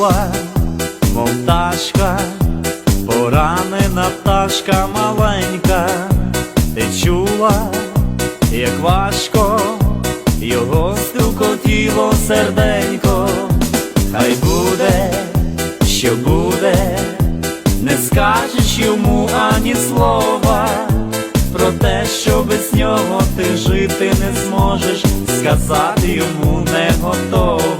чула, мов пташка, поранена пташка маленька, ти чула, як важко його стукотіло серденько, хай буде, що буде, не скажеш йому ані слова. Про те, що без нього ти жити не зможеш, сказати йому не готова.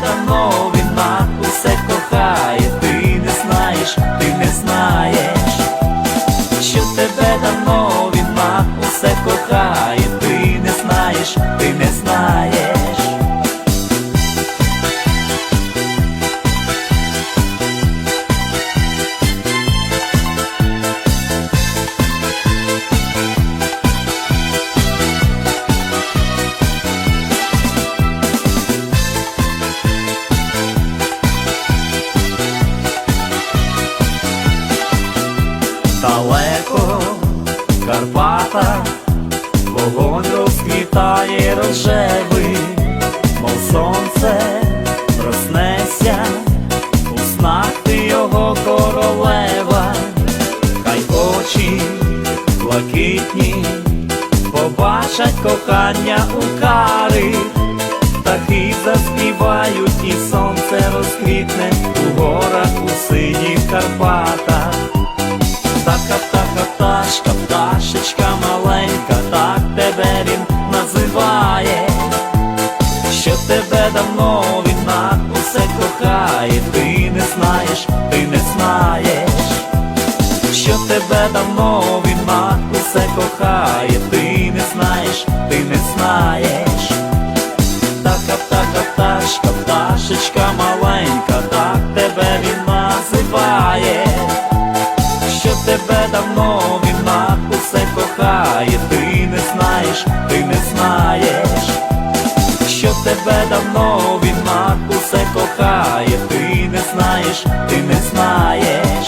тебе Карпатах вогонь розквітає рожевий, мов сонце проснеться, у снах ти його королева, хай очі блакитні, побачать кохання у кари, птахи заспівають, і сонце розквітне у горах у синіх Карпатах. Давно він усе кохає, ти не знаєш, ти не знаєш, що тебе давно він на усе кохає, ти не знаєш, ти не знаєш. Птаха, птаха, пташка, пташечка маленька, так тебе він називає. Що тебе давно він на усе кохає, ти не знаєш, ти не знаєш, тебе давно він на усе кохає, ти не знаєш, ти не знаєш.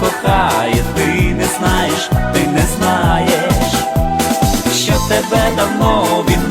кохає, ти не знаєш, ти не знаєш, що тебе давно він